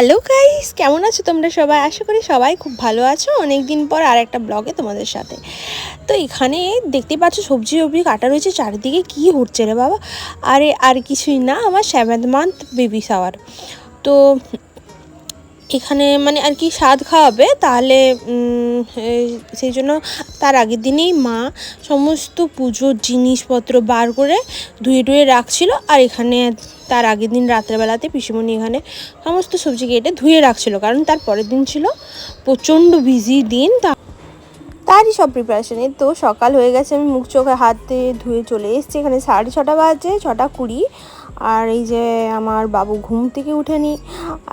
Hello guys কেমন আছো তোমরা সবাই? আশা করি সবাই খুব ভালো আছো। অনেক দিন পর আর একটা ব্লগে তোমাদের সাথে। তো এখানে দেখতে পাচ্ছ, সবজি সবজি কাটা রয়েছে। চারিদিকে কি হচ্ছে রে বাবা? আরে, আর কিছুই না, আমার সেভেন্থ মান্থ বেবি সাওয়ার তো এখানে মানে আর কি স্বাদ খাওয়াবে, তাহলে সেই জন্য তার আগের দিনেই মা সমস্ত পুজোর জিনিসপত্র বার করে ধুয়ে ধুয়ে রাখছিল। আর এখানে তার আগের দিন রাত্রেবেলাতে পিসিমণি এখানে সমস্ত সবজি কেটে ধুয়ে রাখছিল, কারণ তার পরের দিন ছিল প্রচণ্ড বিজি দিন। তা তারই সব প্রিপারেশনে তো সকাল হয়ে গেছে, আমি মুখ চোখে হাত ধুয়ে চলে এসেছি। এখানে সাড়ে ছটা বাজে, ছটা কুড়ি। আর এই যে আমার বাবু ঘুম থেকে উঠেনি।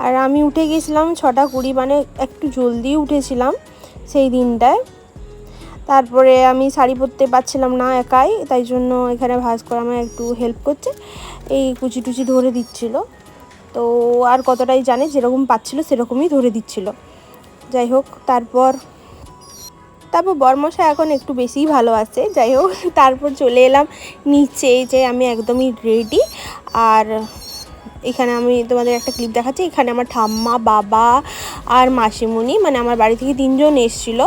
আর আমি উঠে গেছিলাম ছটা কুড়ি মানে একটু জলদি উঠেছিলাম সেই দিনটায়। তারপরে আমি শাড়ি পরতে পারছিলাম না একাই, তাই জন্য এখানে ভাজ করা আমায় একটু হেল্প করছে। এই কুচি টুচি ধরে দিচ্ছিল। তো আর কতটাই জানে যেরকম পাচ্ছিল সেরকমই ধরে দিচ্ছিল। যাই হোক, তারপর তারপর বরমশা এখন একটু বেশিই ভালো আছে। যাই হোক, তারপর চলে এলাম নিচে যে আমি একদমই রেডি আর এখানে আমি তোমাদের একটা ক্লিপ দেখাচ্ছি। এখানে আমার ঠাম্মা, বাবা আর মাসিমণি মানে আমার বাড়ি থেকে তিনজন এসেছিল।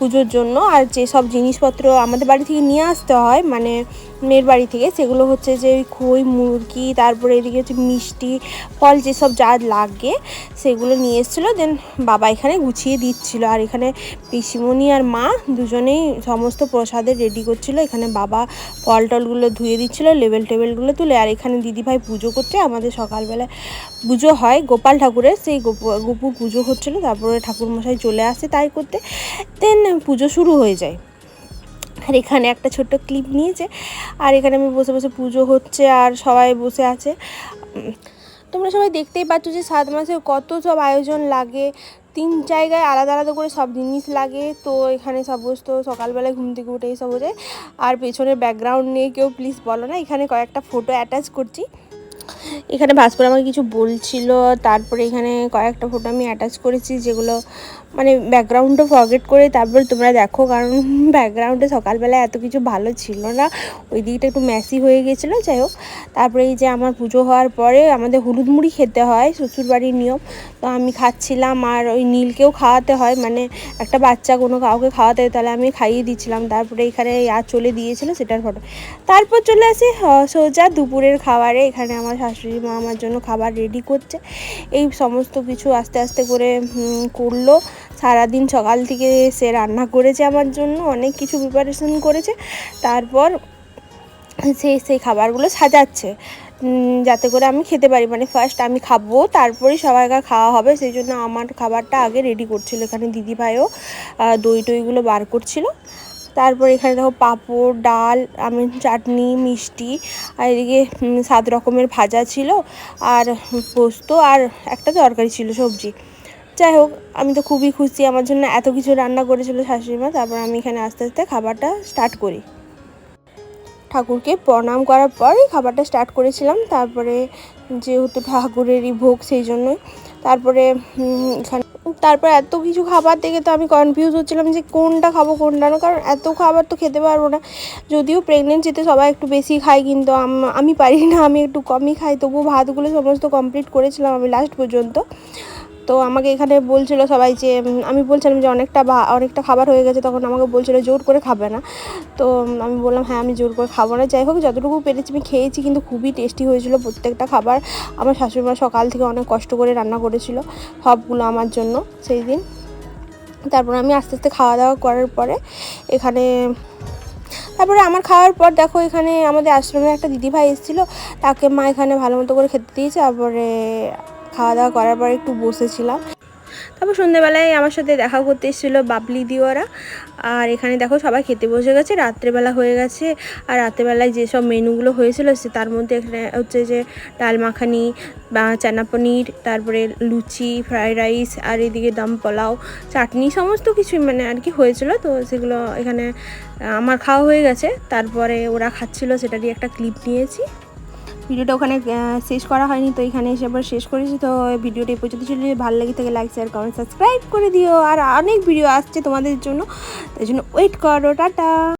পুজোর জন্য আর যেসব জিনিসপত্র আমাদের বাড়ি থেকে নিয়ে আসতে হয় মানে মেয়ের বাড়ি থেকে, সেগুলো হচ্ছে যে খই, মুরগি, তারপরে এদিকে হচ্ছে মিষ্টি, ফল যেসব যা লাগে সেগুলো নিয়ে এসেছিল। দেন বাবা এখানে গুছিয়ে দিচ্ছিল। আর এখানে পিসিমণি আর মা দুজনেই সমস্ত প্রসাদের রেডি করছিল। এখানে বাবা ফল টলগুলো ধুয়ে দিচ্ছিল, লেবেল টেবেলগুলো তুলে। আর এখানে দিদিভাই পুজো করছে। আমাদের সকালবেলায় পুজো হয় গোপাল ঠাকুরের। সেই গোপ- গোপু পুজো হচ্ছিল। তারপরে ঠাকুরমশাই চলে আসে তাই করতে। দেন পুজো শুরু হয়ে যায়। আর এখানে একটা ছোট্ট ক্লিপ নিয়েছে। আর এখানে আমি বসে বসে পুজো হচ্ছে আর সবাই বসে আছে। তোমরা সবাই দেখতেই পাচ্ছ যে সাত মাসে কত সব আয়োজন লাগে। তিন জায়গায় আলাদা আলাদা করে সব জিনিস লাগে। তো এখানে সমস্ত সকালবেলায় ঘুম থেকে উঠে সব যায় আর পেছনের ব্যাকগ্রাউন্ড নিয়ে কেউ প্লিজ বলো না। এখানে কয়েকটা ফটো অ্যাটাচ করছি। এখানে ভাস্কর আমাকে কিছু বলছিল, তারপরে এখানে কয়েকটা ফটো আমি অ্যাটাচ করেছি যেগুলো মানে ব্যাকগ্রাউন্ডও ফরগেট করে তারপরে তোমরা দেখো, কারণ ব্যাকগ্রাউন্ডে সকালবেলা এত কিছু ভালো ছিল না। ওই দিকটা একটু ম্যাসি হয়ে গেছিল, যাই হোক। তারপরে এই যে আমার পুজো হওয়ার পরে আমাদের হলুদ মুড়ি খেতে হয়, শ্বশুরবাড়ির নিয়ম। তো আমি খাচ্ছিলাম আর ওই নীলকেও খাওয়াতে হয় মানে একটা বাচ্চা কোনো কাউকে খাওয়াতে হয়, তাহলে আমি খাইয়ে দিচ্ছিলাম। তারপরে এখানে আর চলে দিয়েছিল সেটার ফটো তারপর চলে আসি সোজা দুপুরের খাবারে এখানে আমার শাশুড়ি মা আমার জন্য খাবার রেডি করছে। এই সমস্ত কিছু আস্তে আস্তে করে করল। সারাদিন সকাল থেকে সে রান্না করেছে আমার জন্য, অনেক কিছু প্রিপারেশন করেছে। তারপর সেই সেই খাবারগুলো সাজাচ্ছে। যাতে করে আমি খেতে পারি। মানে ফার্স্ট আমি খাব, তারপরেই সবাইকার খাওয়া হবে। সেই জন্য আমার খাবারটা আগে রেডি করছিল এখানে দিদিভাইও। দই টইগুলো বার করছিল। তারপর এখানে দেখো পাঁপড়, ডাল আমের চাটনি, মিষ্টি, আর এদিকে সাত রকমের ভাজা ছিল আর পোস্ত আর একটা তরকারি ছিল, সবজি। যাই হোক, আমি তো খুবই খুশি, আমার জন্য এত কিছু রান্না করেছিল শাশুড়ি মা তারপর আমি এখানে আস্তে আস্তে খাবারটা স্টার্ট করি। ঠাকুরকে প্রণাম করার পরই খাবারটা স্টার্ট করেছিলাম, তারপরে যেহেতু ঠাকুরেরই ভোগ, সেই জন্যই। তারপরে এখানে তারপর এত কিছু খাবার দেখে তো আমি কনফিউজ হচ্ছিলাম যে কোনটা খাব, কোনটা না। কারণ এত খাবার তো খেতে পারব না। যদিও প্রেগনেন্সিতে সবাই একটু বেশি খায়, কিন্তু আমি পারি না। আমি একটু কমই খাই। তবুও ভাতগুলো সমস্ত কমপ্লিট করেছিলাম আমি লাস্ট পর্যন্ত। তো আমাকে এখানে বলছিল সবাই যে আমি বলছিলাম যে অনেকটা ভা- অনেকটা খাবার হয়ে গেছে, তখন আমাকে বলছিল জোর করে খাবে না। তো আমি বললাম হ্যাঁ আমি জোর করে খাব না। যাই হোক, যতটুকু পেরেছি আমি খেয়েছি, কিন্তু খুবই টেস্টি হয়েছিল প্রত্যেকটা খাবার। আমার শাশুড়িমা সকাল থেকে অনেক কষ্ট করে রান্না করেছিল, সবগুলো আমার জন্য সেই দিন। তারপর আমি আস্তে আস্তে খাওয়া দাওয়া করার পরে এখানে, তারপরে আমার খাওয়ার পর দেখো এখানে আমাদের আশ্রমে একটা দিদিভাই এসেছিল, তাকে মা এখানে ভালো মতো করে খেতে দিয়েছে। তারপরে খাওয়া দাওয়া করার পর একটু বসেছিলাম। তারপর সন্ধ্যেবেলায় আমার সাথে দেখা করতে এসেছিল বাবলি দিওয়ারা। আর এখানে দেখো সবাই খেতে বসে গেছে, রাত্রেবেলা হয়ে গেছে। আর রাত্রেবেলায় যেসব মেনুগুলো হয়েছিল সে তার মধ্যে এখানে হচ্ছে যে ডাল মাখানি বা চানা পনির, তারপরে লুচি, ফ্রাইড রাইস, আর এদিকে দম পোলাও, চাটনি সমস্ত কিছুই মানে আর কি হয়েছিল। তো সেগুলো এখানে আমার খাওয়া হয়ে গেছে। তারপরে ওরা খাচ্ছিল সেটারই একটা ক্লিপ নিয়েছি। ভিডিওটা ওখানে শেষ করা হয়নি, তো এখানে এসে আবার শেষ করেছি। তো ভিডিওটা পর্যন্ত ছিল। ভালো লাগে থাকে লাইক শেয়ার কমেন্ট সাবস্ক্রাইব করে দিও। আর অনেক ভিডিও আসছে তোমাদের জন্য। তাই জন্য ওয়েট করো, টাটা।